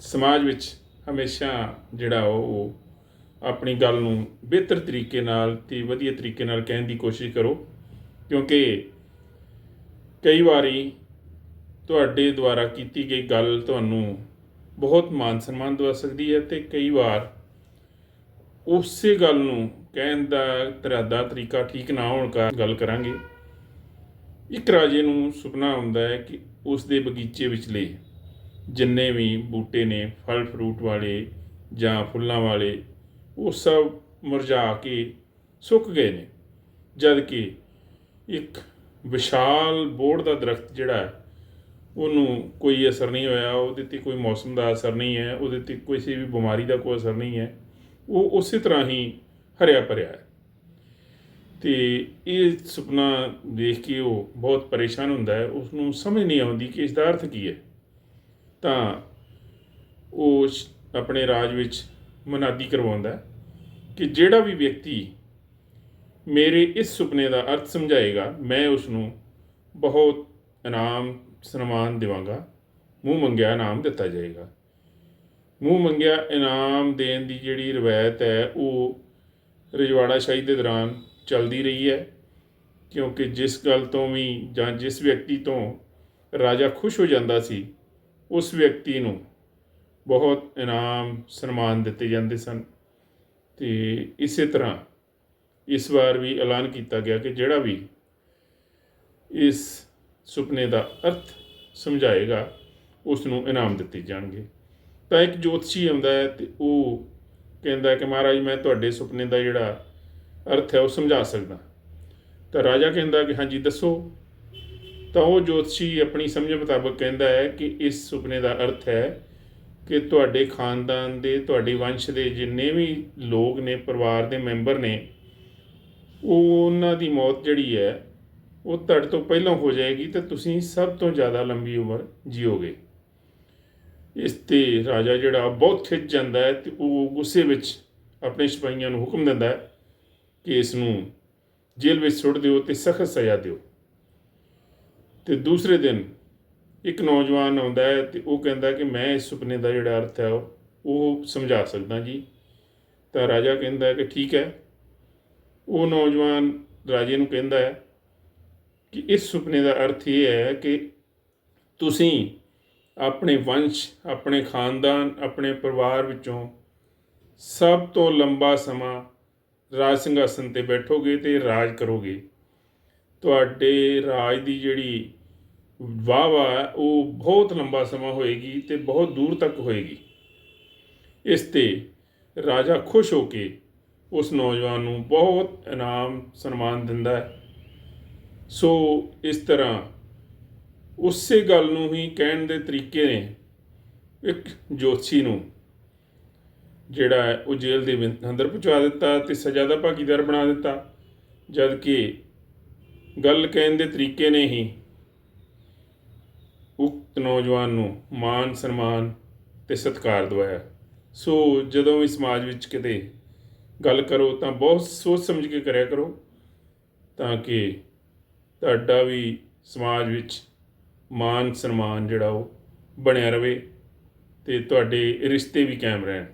ਸਮਾਜ ਵਿੱਚ ਹਮੇਸ਼ਾ ਜਿਹੜਾ ਉਹ ਆਪਣੀ ਗੱਲ ਨੂੰ ਬਿਹਤਰ ਤਰੀਕੇ ਨਾਲ ਤੇ ਵਧੀਆ ਤਰੀਕੇ ਨਾਲ ਕਹਿਣ ਦੀ ਕੋਸ਼ਿਸ਼ ਕਰੋ, ਕਿਉਂਕਿ ਕਈ ਵਾਰੀ ਤੁਹਾਡੇ ਦੁਆਰਾ ਕੀਤੀ ਗਈ ਗੱਲ ਤੁਹਾਨੂੰ ਬਹੁਤ ਮਾਨ ਸਨਮਾਨ ਦਵਾ ਸਕਦੀ ਹੈ ਤੇ ਕਈ ਵਾਰ ਉਸੇ ਗੱਲ ਨੂੰ ਕਹਿਣ ਦਾ ਤਰਾਦਾ ਤਰੀਕਾ ਠੀਕ ਨਾ ਹੋਣ ਕਾਰਨ ਗੱਲ ਕਰਾਂਗੇ। ਇੱਕ ਰਾਜੇ ਨੂੰ ਸੁਪਨਾ ਹੁੰਦਾ ਹੈ ਕਿ ਉਸ ਦੇ ਬਗੀਚੇ ਵਿਚਲੇ ਜਿੰਨੇ ਵੀ ਬੂਟੇ ਨੇ, ਫਲ ਫਰੂਟ ਵਾਲੇ ਜਾਂ ਫੁੱਲਾਂ ਵਾਲੇ, ਉਹ ਸਭ ਮੁਰਝਾ ਕੇ ਸੁੱਕ ਗਏ ਨੇ। ਜਦ ਕਿ ਇੱਕ ਵਿਸ਼ਾਲ ਬੋੜ ਦਾ ਦਰਖਤ ਜਿਹੜਾ ਹੈ, ਉਹਨੂੰ ਕੋਈ ਅਸਰ ਨਹੀਂ ਹੋਇਆ, ਉਹਦੇ ਤੇ ਕੋਈ ਮੌਸਮ ਦਾ ਅਸਰ ਨਹੀਂ ਹੈ, ਉਹਦੇ ਤੇ ਕਿਸੇ ਵੀ ਬਿਮਾਰੀ ਦਾ ਕੋਈ ਅਸਰ ਨਹੀਂ ਹੈ, ਉਹ ਉਸੇ ਤਰ੍ਹਾਂ ਹੀ ਹਰਿਆ ਭਰਿਆ ਹੈ। ਤੇ ਇਹ ਸੁਪਨਾ ਦੇਖ ਕੇ ਉਹ ਬਹੁਤ ਪਰੇਸ਼ਾਨ ਹੁੰਦਾ ਹੈ ਉਸ ਨੂੰ ਸਮਝ ਨਹੀਂ ਆਉਂਦੀ ਕਿ ਇਸ ਦਾ ਅਰਥ ਕੀ ਹੈ। ਤਾਂ ਉਹ ਆਪਣੇ ਰਾਜ ਵਿੱਚ ਮਨਾਦੀ ਕਰਵਾਉਂਦਾ ਕਿ ਜਿਹੜਾ ਵੀ ਵਿਅਕਤੀ ਮੇਰੇ ਇਸ ਸੁਪਨੇ ਦਾ ਅਰਥ ਸਮਝਾਏਗਾ, ਮੈਂ ਉਸ ਨੂੰ ਬਹੁਤ ਇਨਾਮ ਸਨਮਾਨ ਦੇਵਾਂਗਾ। ਮੂੰਹ ਮੰਗਿਆ ਇਨਾਮ ਦਿੱਤਾ ਜਾਏਗਾ। ਮੂੰਹ ਮੰਗਿਆ ਇਨਾਮ ਦੇਣ ਦੀ ਜਿਹੜੀ ਰਵਾਇਤ ਹੈ, ਉਹ ਰਜਵਾੜਾ ਸ਼ਾਹੀ ਦੇ ਦੌਰਾਨ ਚੱਲਦੀ ਰਹੀ ਹੈ, ਕਿਉਂਕਿ ਜਿਸ ਗੱਲ ਤੋਂ ਵੀ ਜਾਂ ਜਿਸ ਵਿਅਕਤੀ ਤੋਂ ਰਾਜਾ ਖੁਸ਼ ਹੋ ਜਾਂਦਾ ਸੀ ਉਸ ਵਿਅਕਤੀ ਨੂੰ ਬਹੁਤ ਇਨਾਮ ਸਨਮਾਨ ਦਿੱਤੇ ਜਾਂਦੇ ਸਨ ਤੇ ਇਸੇ ਤਰ੍ਹਾਂ ਇਸ ਵਾਰ ਵੀ ਐਲਾਨ ਕੀਤਾ ਗਿਆ ਕਿ ਜਿਹੜਾ ਵੀ ਇਸ ਸੁਪਨੇ ਦਾ ਅਰਥ ਸਮਝਾਏਗਾ ਉਸ ਨੂੰ ਇਨਾਮ ਦਿੱਤੇ ਜਾਣਗੇ। ਤਾਂ ਇੱਕ ਜੋਤਸ਼ੀ ਆਉਂਦਾ ਹੈ ਤੇ ਉਹ ਕਹਿੰਦਾ ਕਿ ਮਹਾਰਾਜ, ਮੈਂ ਤੁਹਾਡੇ ਸੁਪਨੇ ਦਾ ਜਿਹੜਾ ਅਰਥ ਹੈ ਉਹ ਸਮਝਾ ਸਕਦਾ। ਤਾਂ ਰਾਜਾ ਕਹਿੰਦਾ ਕਿ ਹਾਂਜੀ, ਦੱਸੋ। ਤਾਂ ਉਹ ਜੋਤਸ਼ੀ ਆਪਣੀ ਸਮਝ ਮੁਤਾਬਕ ਕਹਿੰਦਾ ਹੈ ਕਿ ਇਸ ਸੁਪਨੇ ਦਾ ਅਰਥ ਹੈ ਕਿ ਤੁਹਾਡੇ ਖਾਨਦਾਨ ਦੇ, ਤੁਹਾਡੇ ਵੰਸ਼ ਦੇ ਜਿੰਨੇ ਵੀ ਲੋਕ ਨੇ, ਪਰਿਵਾਰ ਦੇ ਮੈਂਬਰ ਨੇ, ਉਹ ਉਹਨਾਂ ਦੀ ਮੌਤ ਜਿਹੜੀ ਹੈ, ਉਹ ਤੁਹਾਡੇ ਤੋਂ ਪਹਿਲਾਂ ਹੋ ਜਾਏਗੀ ਤੇ ਤੁਸੀਂ ਸਭ ਤੋਂ ਜ਼ਿਆਦਾ ਲੰਬੀ ਉਮਰ ਜੀਓਗੇ। ਇਸ ਤੇ ਰਾਜਾ ਜਿਹੜਾ ਬਹੁਤ ਖਿੱਚ ਜਾਂਦਾ ਹੈ ਤੇ ਉਹ ਗੁੱਸੇ ਵਿੱਚ ਆਪਣੇ ਸਿਪਾਹੀਆਂ ਨੂੰ ਹੁਕਮ ਦਿੰਦਾ ਹੈ ਕਿ ਇਸ ਨੂੰ ਜੇਲ੍ਹ ਵਿੱਚ ਸੁੱਟ ਦਿਓ ਤੇ ਸਖਤ ਸਜ਼ਾ ਦਿਓ। ਤੇ ਦੂਸਰੇ ਦਿਨ ਇੱਕ ਨੌਜਵਾਨ ਆਉਂਦਾ ਹੈ ਤੇ ਉਹ ਕਹਿੰਦਾ ਕਿ ਮੈਂ ਇਸ ਸੁਪਨੇ ਦਾ ਜਿਹੜਾ ਅਰਥ ਹੈ ਉਹ ਸਮਝਾ ਸਕਦਾ ਜੀ। ਤਾਂ ਰਾਜਾ ਕਹਿੰਦਾ ਹੈ ਕਿ ਠੀਕ ਹੈ। ਉਹ ਨੌਜਵਾਨ ਰਾਜੇ ਨੂੰ ਕਹਿੰਦਾ ਹੈ ਕਿ ਇਸ ਸੁਪਨੇ ਦਾ ਅਰਥ ਇਹ ਹੈ ਕਿ ਤੁਸੀਂ ਆਪਣੇ ਵੰਸ਼, ਆਪਣੇ ਖਾਨਦਾਨ, ਆਪਣੇ ਪਰਿਵਾਰ ਵਿੱਚੋਂ ਸਭ ਤੋਂ ਲੰਬਾ ਸਮਾਂ ਰਾਜ ਸਿੰਘਾਸਨ ਤੇ ਬੈਠੋਗੇ ਤੇ ਰਾਜ ਕਰੋਗੇ। ਤੁਹਾਡੇ ਰਾਜ ਦੀ ਜਿਹੜੀ ਵਾਹ ਵਾਹ ਹੈ, ਉਹ ਬਹੁਤ ਲੰਬਾ ਸਮਾਂ ਹੋਏਗੀ ਤੇ ਬਹੁਤ ਦੂਰ ਤੱਕ ਹੋਏਗੀ। ਇਸ ਤੇ ਰਾਜਾ ਖੁਸ਼ ਹੋ ਕੇ ਉਸ ਨੌਜਵਾਨ ਨੂੰ ਬਹੁਤ ਇਨਾਮ ਸਨਮਾਨ ਦਿੰਦਾ ਹੈ। ਸੋ ਇਸ ਤਰ੍ਹਾਂ ਉਸੇ ਗੱਲ ਨੂੰ ਹੀ ਕਹਿਣ ਦੇ ਤਰੀਕੇ ਨੇ ਇੱਕ ਜੋਤਸ਼ੀ ਨੂੰ ਜਿਹੜਾ ਹੈ ਉਹ ਜੇਲ੍ਹ ਦੇ ਅੰਦਰ ਪਹੁੰਚਾ ਦਿੱਤਾ ਤੇ ਸਜ਼ਾ ਦਾ ਭਾਗੀਦਾਰ ਬਣਾ ਦਿੱਤਾ। ਜਦ ਕਿ ਗੱਲ ਕਹਿਣ ਦੇ ਤਰੀਕੇ ਨੇ ਹੀ ਉਕਤ ਨੌਜਵਾਨ ਨੂੰ ਮਾਨ ਸਨਮਾਨ ਤੇ ਸਤਿਕਾਰ ਦਵਾਇਆ। ਸੋ ਜਦੋਂ ਵੀ ਸਮਾਜ ਵਿੱਚ ਕਿਤੇ ਗੱਲ ਕਰੋ ਤਾਂ ਬਹੁਤ ਸੋਚ ਸਮਝ ਕੇ ਕਰਿਆ ਕਰੋ ਤਾਂ ਕਿ ਤੁਹਾਡਾ ਵੀ ਸਮਾਜ ਵਿੱਚ ਮਾਨ ਸਨਮਾਨ ਜਿਹੜਾ ਉਹ ਬਣਿਆ ਰਵੇ ਤੇ ਤੁਹਾਡੇ ਰਿਸ਼ਤੇ ਵੀ ਕਾਇਮ ਰਹਿਣ।